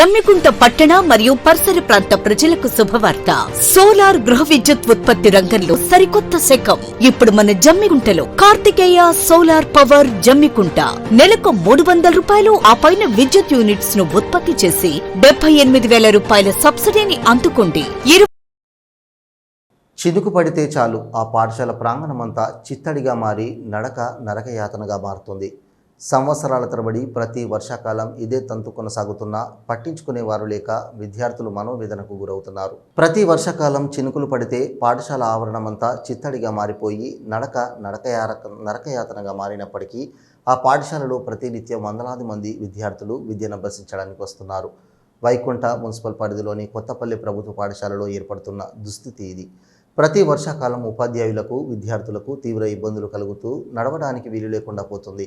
జమ్మికుంట పట్టణ మరియు పరిసర ప్రాంత ప్రజలకు శుభవార్త. సోలార్ గృహ విద్యుత్ ఉత్పత్తి రంగంలో సరికొత్త శకం. ఇప్పుడు మన జమ్మికుంటలో కార్తికేయ సోలార్ పవర్ జమ్మికుంట. నెలకు మూడు వందల రూపాయలు ఆ పైన విద్యుత్ యూనిట్స్ను ఉత్పత్తి చేసి డెబ్బై ఎనిమిది వేల రూపాయల సబ్సిడీని అందుకోండి. ఇరు చినుకు పడితే చాలు ఆ పాఠశాల ప్రాంగణమంతా చిత్తడిగా మారి నడక నరకయాతనగా మారుతుంది. సంవత్సరాల తరబడి ప్రతి వర్షాకాలం ఇదే తంతు కొనసాగుతున్నా పట్టించుకునేవారు లేక విద్యార్థులు మనోవేదనకు గురవుతున్నారు. ప్రతి వర్షాకాలం చినుకులు పడితే పాఠశాల ఆవరణమంతా చిత్తడిగా మారిపోయి నడక నడకయార నరకయాతనగా మారినప్పటికీ ఆ పాఠశాలలో ప్రతినిత్యం వందలాది మంది విద్యార్థులు విద్యను అభ్యసించడానికి వస్తున్నారు. వైకుంఠ మున్సిపల్ పరిధిలోని కొత్తపల్లి ప్రభుత్వ పాఠశాలలో ఏర్పడుతున్న దుస్థితి ఇది. ప్రతి వర్షాకాలం ఉపాధ్యాయులకు విద్యార్థులకు తీవ్ర ఇబ్బందులు కలుగుతూ నడవడానికి వీలు లేకుండా పోతుంది.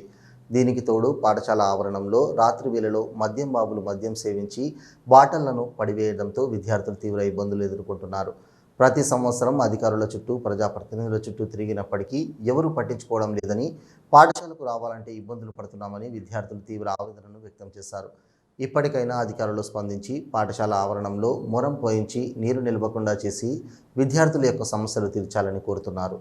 దీనికి తోడు పాఠశాల ఆవరణంలో రాత్రి వేళలో మద్యం బాబులు మద్యం సేవించి బాటళ్ళను పడివేయడంతో విద్యార్థులు తీవ్ర ఇబ్బందులు ఎదుర్కొంటున్నారు. ప్రతి సంవత్సరం అధికారుల చుట్టూ ప్రజాప్రతినిధుల చుట్టూ తిరిగినప్పటికీ ఎవరు పట్టించుకోవడం లేదని పాఠశాలకు రావాలంటే ఇబ్బందులు పడుతున్నామని విద్యార్థులు తీవ్ర ఆవేదనను వ్యక్తం చేశారు. ఇప్పటికైనా అధికారులు స్పందించి పాఠశాల ఆవరణంలో మొరం పోయించి నీరు నిలవకుండా చేసి విద్యార్థుల యొక్క సమస్యలు తీర్చాలని కోరుతున్నారు.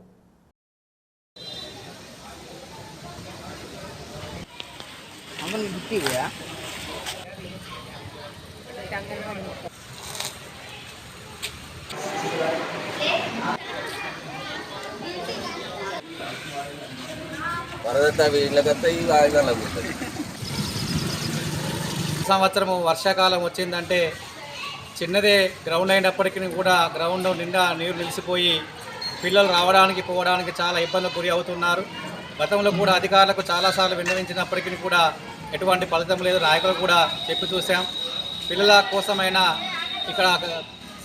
ఈ ఆయుధాలకు ఉంటుంది సంవత్సరము వర్షాకాలం వచ్చిందంటే చిన్నదే గ్రౌండ్ అయినప్పటికీ కూడా గ్రౌండ్ నిండా నీరు నిలిచిపోయి పిల్లలు రావడానికి పోవడానికి చాలా ఇబ్బందులు గురి అవుతున్నారు. గతంలో కూడా అధికారులకు చాలాసార్లు విన్నవించినప్పటికీ కూడా ఎటువంటి ఫలితం లేదు. నాయకులు కూడా చెప్పి చూసాం. పిల్లల కోసమైనా ఇక్కడ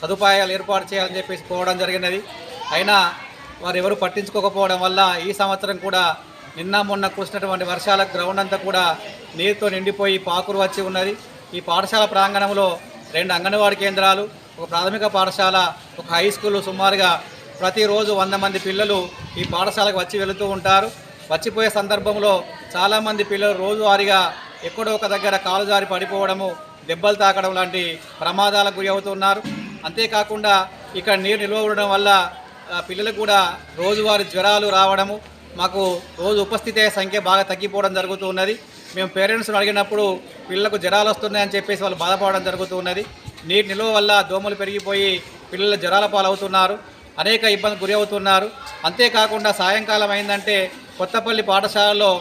సదుపాయాలు ఏర్పాటు చేయాలని చెప్పేసి పోవడం జరిగినది. అయినా వారు ఎవరు పట్టించుకోకపోవడం వల్ల ఈ సంవత్సరం కూడా నిన్న మొన్న కురిసినటువంటి వర్షాలకు గ్రౌండ్ అంతా కూడా నీరుతో నిండిపోయి పాకురు వచ్చి ఉన్నది. ఈ పాఠశాల ప్రాంగణంలో రెండు అంగన్వాడీ కేంద్రాలు ఒక ప్రాథమిక పాఠశాల ఒక హై స్కూల్ సుమారుగా ప్రతిరోజు వంద మంది పిల్లలు ఈ పాఠశాలకు వచ్చి వెళుతూ ఉంటారు. వచ్చిపోయే సందర్భంలో చాలామంది పిల్లలు రోజువారీగా ఎక్కడో ఒక దగ్గర కాలు జారి పడిపోవడము దెబ్బలు తాకడం లాంటి ప్రమాదాలకు గురి అవుతున్నారు. అంతేకాకుండా ఇక్కడ నీరు నిల్వ ఉండడం వల్ల పిల్లలు పిల్లలకు కూడా రోజువారి జ్వరాలు రావడము మాకు రోజు ఉపస్థితి సంఖ్య బాగా తగ్గిపోవడం జరుగుతూ ఉన్నది మేము పేరెంట్స్ని అడిగినప్పుడు పిల్లలకు జ్వరాలు వస్తున్నాయని చెప్పేసి వాళ్ళు బాధపడడం జరుగుతూ ఉన్నది నీటి నిల్వ వల్ల దోమలు పెరిగిపోయి పిల్లలు జ్వరాల పాలవుతున్నారు. అనేక ఇబ్బంది గురి అవుతున్నారు. అంతేకాకుండా సాయంకాలం అయిందంటే కొత్తపల్లి పాఠశాలలో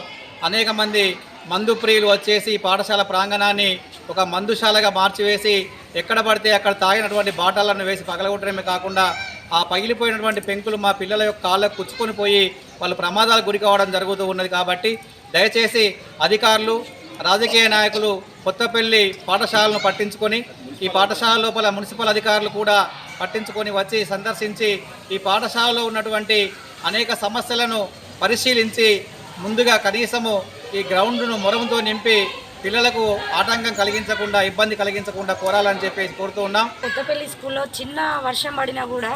అనేక మంది మందు ప్రియులు వచ్చేసి పాఠశాల ప్రాంగణాన్ని ఒక మందుశాలగా మార్చివేసి ఎక్కడ పడితే అక్కడ తాగినటువంటి బాటలను వేసి పగలగొట్టడమే కాకుండా ఆ పగిలిపోయినటువంటి పెంకులు మా పిల్లల యొక్క కాళ్ళకు కుచ్చుకొని పోయి వాళ్ళు ప్రమాదాలకు గురి కావడం జరుగుతూ ఉన్నది కాబట్టి దయచేసి అధికారులు రాజకీయ నాయకులు కొత్తపల్లి పాఠశాలను పట్టించుకొని ఈ పాఠశాల లోపల మున్సిపల్ అధికారులు కూడా పట్టించుకొని వచ్చి సందర్శించి ఈ పాఠశాలలో ఉన్నటువంటి అనేక సమస్యలను పరిశీలించి ముందుగా కనీసము ఈ గ్రౌండ్ను మొరముతో నింపి పిల్లలకు ఆటంకం కలిగించకుండా ఇబ్బంది కలిగించకుండా కోరాలని చెప్పేసి కోరుతూ ఉన్నాం. కొత్తపల్లి స్కూల్లో చిన్న వర్షం పడినా కూడా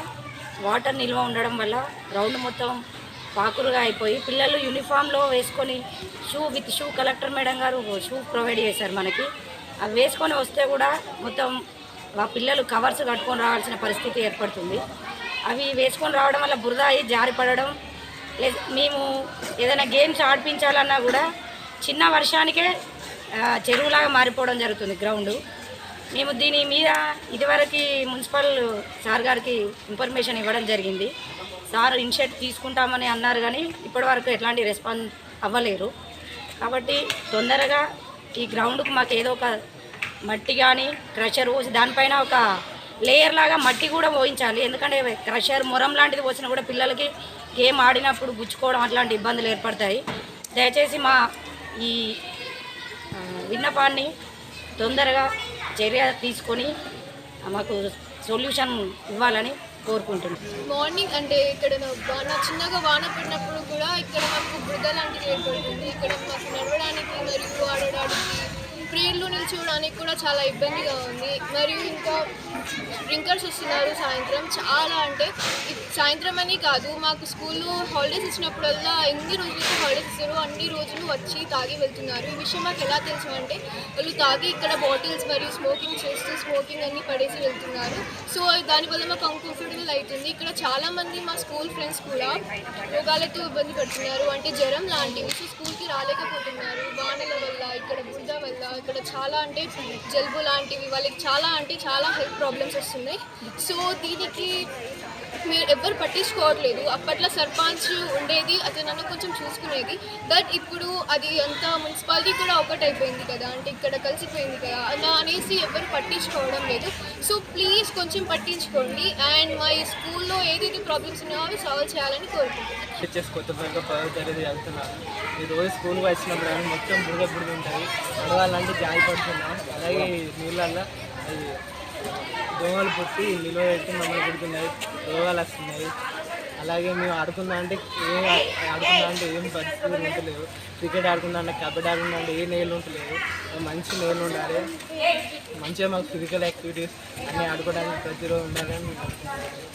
వాటర్ నిల్వ ఉండడం వల్ల గ్రౌండ్ మొత్తం పాకురుగా అయిపోయి పిల్లలు యూనిఫామ్లో వేసుకొని shoe with shoe collector madam గారు షూ ప్రొవైడ్ చేశారు మనకి. అవి వేసుకొని వస్తే కూడా మొత్తం ఆ పిల్లలు కవర్స్ కట్టుకొని రావాల్సిన పరిస్థితి ఏర్పడుతుంది. అవి వేసుకొని రావడం వల్ల బురద అయ్యి జారిపడడం మేము ఏదైనా గేమ్స్ ఆడిపించాలన్నా కూడా చిన్న వర్షానికే చెరువులాగా మారిపోవడం జరుగుతుంది గ్రౌండ్ మేము దీని మీద ఇదివరకు మున్సిపల్ సార్ గారికి ఇన్ఫర్మేషన్ ఇవ్వడం జరిగింది. సార్ ఇనిషియేట్ తీసుకుంటామని అన్నారు కానీ ఇప్పటివరకు ఎట్లాంటి రెస్పాన్స్ అవ్వలేరు. కాబట్టి తొందరగా ఈ గ్రౌండ్కు మాకు ఏదో ఒక మట్టి కానీ క్రషర్ పోసి దానిపైన ఒక లేయర్ లాగా మట్టి కూడా పోయించాలి. ఎందుకంటే క్రషర్ మొరం లాంటిది పోసినా కూడా పిల్లలకి గేమ్ ఆడినప్పుడు గుచ్చుకోవడం అట్లాంటి ఇబ్బందులు ఏర్పడతాయి. దయచేసి మా ఈ విన్నపాన్ని తొందరగా చర్య తీసుకొని మాకు సొల్యూషన్ ఇవ్వాలని కోరుకుంటున్నాను మార్నింగ్ అంటే ఇక్కడ వాన చిన్నగా వాన పడినప్పుడు కూడా ఇక్కడ మాకు బురద లాంటిది ఏర్పడుతుంది. ఇక్కడ మాకు నడవడానికి మరియు ఆడడానికి ప్రేయర్లోనే నిల్చోవడానికి కూడా చాలా ఇబ్బందిగా ఉంది. మరియు ఇంకా డ్రింకర్స్ వస్తున్నారు సాయంత్రం. చాలా అంటే సాయంత్రం అని కాదు మాకు స్కూల్లో హాలిడేస్ ఇచ్చినప్పుడల్లా ఎన్ని రోజులకి హాలిడేస్ ఇస్తారో అన్ని రోజులు వచ్చి తాగి వెళ్తున్నారు. ఈ విషయం మాకు ఎలా తెలుసు అంటే వాళ్ళు తాగి ఇక్కడ బాటిల్స్ మరియు స్మోకింగ్ చేస్తూ స్మోకింగ్ అన్ని పడేసి వెళ్తున్నారు. సో దానివల్ల మాకు అన్కంఫర్టబుల్ అవుతుంది. ఇక్కడ చాలామంది మా స్కూల్ ఫ్రెండ్స్ కూడా రోగాలతో ఇబ్బంది పడుతున్నారు. అంటే జ్వరం లాంటివి. సో స్కూల్కి రాలేకపోతున్నారు. వానల వల్ల ఇక్కడ బుద్ధ వల్ల ఇక్కడ చాలా అంటే జలుబు లాంటివి వాళ్ళకి చాలా అంటే చాలా హెల్త్ ప్రాబ్లమ్స్ వస్తున్నాయి. సో దీనికి మీరు ఎవ్వరు పట్టించుకోవట్లేదు. అప్పట్లో సర్పంచ్ ఉండేది అతను నన్ను కొంచెం చూసుకునేది. బట్ ఇప్పుడు అది అంతా మున్సిపాలిటీ కూడా ఒకటైపోయింది కదా అంటే ఇక్కడ కలిసిపోయింది కదా అలా అనేసి ఎవరు పట్టించుకోవడం లేదు. సో ప్లీజ్ కొంచెం పట్టించుకోండి. అండ్ మా ఈ స్కూల్లో ఏదైతే ప్రాబ్లమ్స్ ఉన్నాయో అవి సాల్వ్ చేయాలని కోరుకుంటున్నాను. టీచర్స్ కొత్త పైగా పదవ తరగతి వెళ్తున్నాను ఈ రోజు స్కూల్కి వచ్చినప్పుడు కానీ మొత్తం బురద బురద ఉంటుంది. నడవాలంటే జారి పడుతున్నాం. అలాగే నీళ్ళల్లో అది దోమలు పుట్టి నిల్వ పెట్టి మమ్మల్ని పుడుతున్నాయి రోగాలు వస్తున్నాయి. అలాగే మేము ఆడుకుందా అంటే ఏం ఆడుకుందా అంటే ఏం పరిస్థితులు ఉంటలేవు క్రికెట్ ఆడుకుందా అంటే కబడ్డీ ఆడుకుందా అంటే ఏ నేలు ఉంటలేదు మంచి నేలు ఉండాలి. మంచిగా మాకు ఫిజికల్ యాక్టివిటీస్ అన్నీ ఆడుకోవడానికి ప్రతిరోజు ఉండాలని నేను